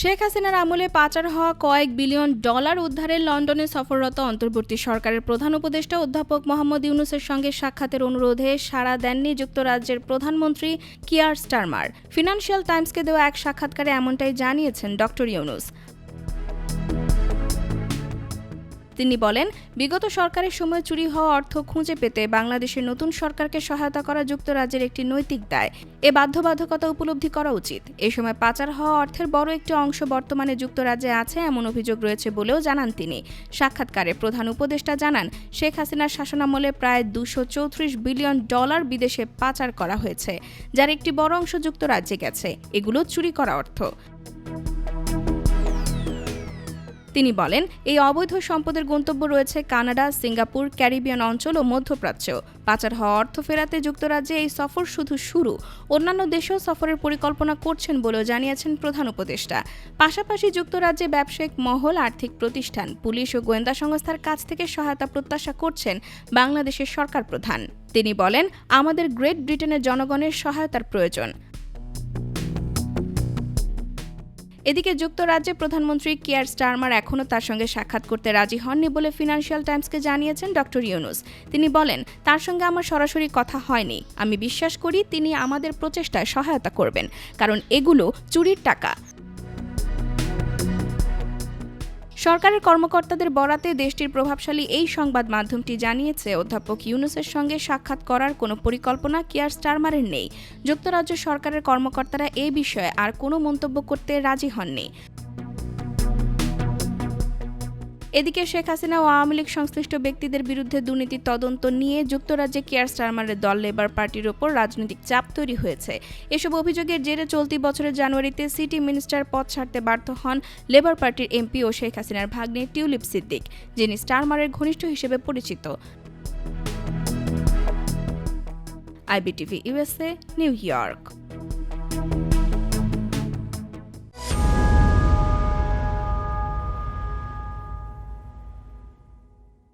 শেখ হাসিনার আমলে পাচার হওয়া কয়েক বিলিয়ন ডলার উদ্ধারে লন্ডনে সফররত অন্তর্বর্তী সরকারের প্রধান উপদেষ্টা অধ্যাপক মোহাম্মদ ইউনুসের সঙ্গে সাক্ষাতের অনুরোধে সাড়া দেননি যুক্তরাজ্যের প্রধানমন্ত্রী কিয়ার স্টারমার। ফিনান্সিয়াল টাইমসকে দেওয়া এক সাক্ষাৎকারে এমনটাই জানিয়েছেন ডক্টর ইউনুস। তিনি বলেন, বিগত সরকারের সময় চুরি হওয়া অর্থ খুঁজে পেতে বাংলাদেশের নতুন সরকারকে সহায়তা করা যুক্তরাজ্যের একটি নৈতিক দায়। এ বাধ্যবাধকতা উপলব্ধি করা উচিত। এ সময় পাচার হওয়া অর্থের বড় একটি অংশ বর্তমানে যুক্তরাজ্যে আছে এমন অভিযোগ রয়েছে বলেও জানান তিনি। সাক্ষাৎকারে প্রধান উপদেষ্টা জানান, শেখ হাসিনার শাসনামলে প্রায় দুশো চৌত্রিশ বিলিয়ন ডলার বিদেশে পাচার করা হয়েছে, যার একটি বড় অংশ যুক্তরাজ্যে গেছে। এগুলো চুরি করা অর্থ। তিনি বলেন, এই অবৈধ সম্পদের গন্তব্য রয়েছে কানাডা, সিঙ্গাপুর, ক্যারিবিয়ান অঞ্চল ও মধ্যপ্রাচ্য। পাচার হওয়া অর্থ ফেরাতে যুক্তরাজ্যে এই সফর শুধু শুরু। অন্যান্য দেশেও সফরের পরিকল্পনা করছেন বলেও জানিয়েছেন প্রধান উপদেষ্টা। পাশাপাশি যুক্তরাজ্যে ব্যবসায়িক মহল, আর্থিক প্রতিষ্ঠান, পুলিশ ও গোয়েন্দা সংস্থার কাছ থেকে সহায়তা প্রত্যাশা করছেন বাংলাদেশের সরকার প্রধান। তিনি বলেন, আমাদের গ্রেট ব্রিটেনের জনগণের সহায়তার প্রয়োজন। এদিকে যুক্তরাজ্যে প্রধানমন্ত্রী কেয়ার স্টারমার এখনও তার সঙ্গে সাক্ষাৎ করতে রাজি হননি বলে ফিনান্সিয়াল টাইমসকে জানিয়েছেন ডক্টর ইউনুস। তিনি বলেন, তার সঙ্গে আমার সরাসরি কথা হয়নি। আমি বিশ্বাস করি তিনি আমাদের প্রচেষ্টায় সহায়তা করবেন, কারণ এগুলো চুরির টাকা। সরকারের কর্মকর্তাদের বরাতে দেশটির প্রভাবশালী এই সংবাদ মাধ্যমটি জানিয়েছে, অধ্যাপক ইউনুসের সঙ্গে সাক্ষাৎ করার কোনো পরিকল্পনা কিয়ার স্টারমারের নেই? যুক্তরাজ্য সরকারের কর্মকর্তারা এ বিষয়ে আর কোনো মন্তব্য করতে রাজি হননি। এদিকে শেখ হাসিনা ও আওয়ামী লীগ সংশ্লিষ্ট ব্যক্তিদের বিরুদ্ধে দুর্নীতি তদন্ত নিয়ে যুক্তরাজ্যে কেয়ার স্টারমারের দল লেবার পার্টির ওপর রাজনৈতিক চাপ তৈরি হয়েছে। এসব অভিযোগের জেরে চলতি বছরের জানুয়ারিতে সিটি মিনিস্টার পদ ছাড়তে বাধ্য হন লেবার পার্টির এমপি ও শেখ হাসিনার ভাগ্নে টিউলিপ সিদ্দিক, যিনি স্টারমারের ঘনিষ্ঠ হিসেবে পরিচিত। IBTV USA New York.